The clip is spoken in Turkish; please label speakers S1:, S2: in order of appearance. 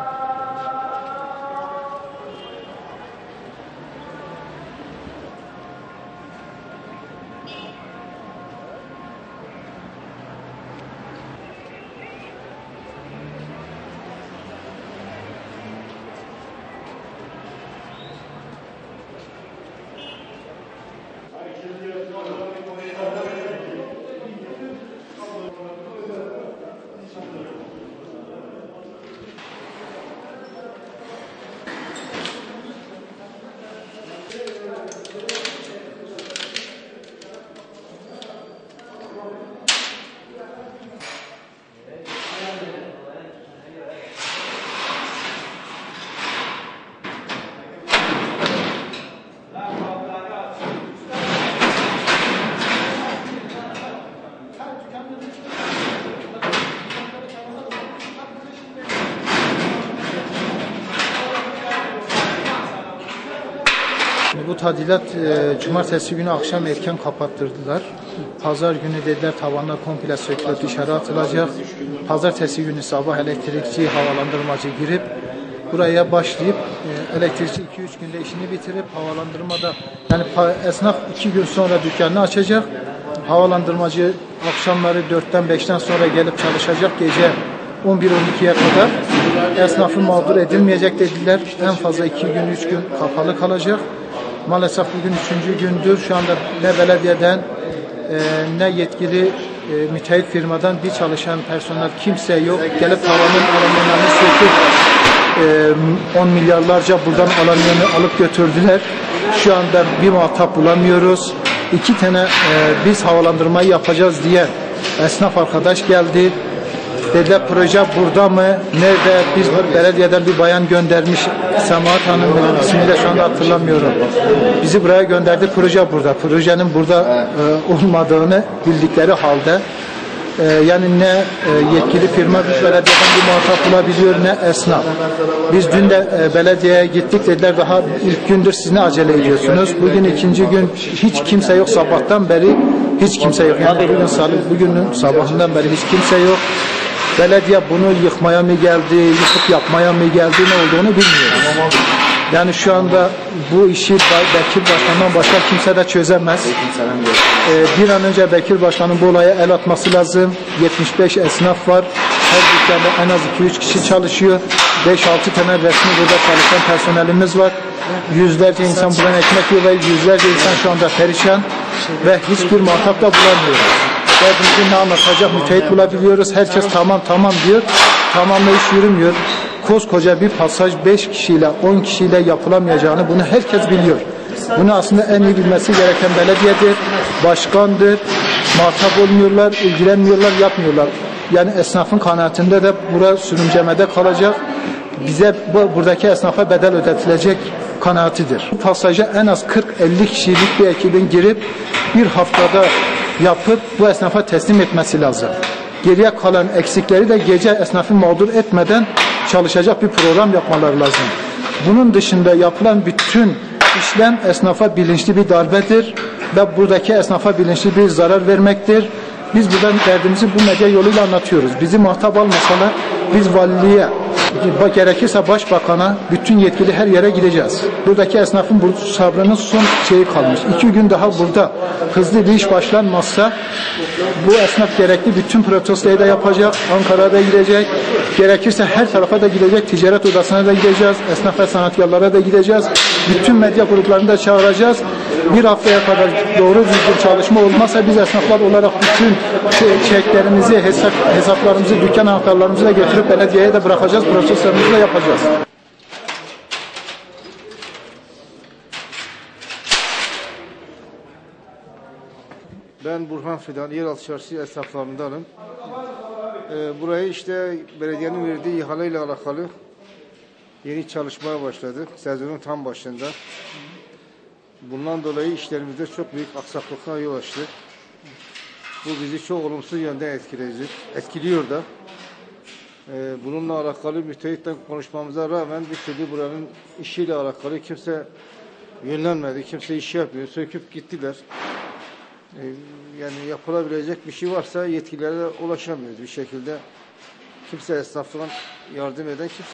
S1: you Bu tadilat e, cumartesi günü akşam erken kapattırdılar. Pazar günü dediler tavanlar komple sökülüp dışarı atılacak. Pazartesi günü sabah elektrikçi, havalandırmacı girip buraya başlayıp e, elektrikçi 2-3 günde işini bitirip havalandırmada yani esnaf 2 gün sonra dükkanını açacak. Havalandırmacı akşamları 4'ten 5'ten sonra gelip çalışacak gece 11-12'ye kadar. Esnafı mağdur edilmeyecek dediler. En fazla 2 gün 3 gün kapalı kalacak. Maalesef bugün üçüncü gündür. Şu anda ne belediyeden e, ne yetkili e, müteahhit firmadan bir çalışan personel kimse yok. Gelip tavanın alüminyonunu söküp e, 10 milyarlarca buradan alüminyonu alıp götürdüler. Şu anda bir muhatap bulamıyoruz. İki tane e, biz havalandırmayı yapacağız diye esnaf arkadaş geldi. Dediler proje burada mı? Nerede? Biz belediyeden bir bayan göndermiş. Semahat Hanım benim ismini de şu anda hatırlamıyorum. Bizi buraya gönderdi. Proje burada. Projenin burada e, olmadığını bildikleri halde e, yani ne e, yetkili firma bir belediyeden bir muhatap bulabiliyor ne esnaf. Biz dün de e, belediyeye gittik dediler daha ilk gündür siz ne acele ediyorsunuz. Bugün ikinci gün hiç kimse yok sabahtan beri hiç kimse yok. Yani bugün salı bugünün sabahından beri hiç kimse yok. Belediye bunu yıkmaya mı geldi, yıkıp yapmaya mı geldi ne olduğunu bilmiyoruz. Yani şu anda bu işi Bekir Başkan'dan başka kimse de çözemez. Ee, bir an önce Bekir Başkan'ın bu olaya el atması lazım. 75 esnaf var. Her dükkanda en az 2-3 kişi çalışıyor. 5-6 tane resmi burada çalışan personelimiz var. Yüzlerce insan buradan ekmek yiyor ve yüzlerce insan şu anda perişan ve hiçbir muhatap da bulamıyoruz. Derdimizi ne anlatacak müteahhit bulabiliyoruz. Herkes tamam tamam diyor. Tamamla iş yürümüyor. Koskoca bir pasaj 5 kişiyle 10 kişiyle yapılamayacağını bunu herkes biliyor. Bunu aslında en iyi bilmesi gereken belediyedir, başkandır. Muhatap olmuyorlar, ilgilenmiyorlar, yapmıyorlar. Yani esnafın kanaatinde de bura sürümcemede kalacak. Bize bu, buradaki esnafa bedel ödetilecek kanaatidir. Bu pasaja en az 40-50 kişilik bir ekibin girip bir haftada yapıp bu esnafa teslim etmesi lazım. Geriye kalan eksikleri de gece esnafı mağdur etmeden çalışacak bir program yapmaları lazım. Bunun dışında yapılan bütün işlem esnafa bilinçli bir darbedir ve buradaki esnafa bilinçli bir zarar vermektir. Biz buradan derdimizi bu medya yoluyla anlatıyoruz. Bizi muhatap almasalar biz valiliğe, gerekirse başbakana, bütün yetkili her yere gideceğiz. Buradaki esnafın bu sabrının son şeyi kalmış. İki gün daha burada hızlı bir iş başlanmazsa bu esnaf gerekli bütün protestoyu da yapacak. Ankara'da gidecek. Gerekirse her tarafa da gidecek. Ticaret odasına da gideceğiz. Esnaf ve sanatkarlara da gideceğiz. Bütün medya gruplarını da çağıracağız. Bir haftaya kadar doğru düzgün çalışma olmazsa biz esnaflar olarak bütün şey- çeklerimizi, hesap, hesaplarımızı, dükkan anahtarlarımızı da götürüp belediyeye de bırakacağız. Protestolarımızı da yapacağız.
S2: Ben Burhan Fidan, Yeraltı Çarşı esnaflarındanım. Ee, burayı işte belediyenin verdiği ihaleyle alakalı yeni çalışmaya başladık. Sezonun tam başında. Bundan dolayı işlerimizde çok büyük aksaklıklara yol açtı. Bu bizi çok olumsuz yönde etkileyecek, etkiliyor da. Ee, bununla alakalı müteahhitle konuşmamıza rağmen bir türlü buranın işiyle alakalı kimse yönlenmedi, kimse iş yapmıyor, söküp gittiler. Ee, yani yapılabilecek bir şey varsa yetkililere ulaşamıyoruz bir şekilde. Kimse esnaftan yardım eden kimse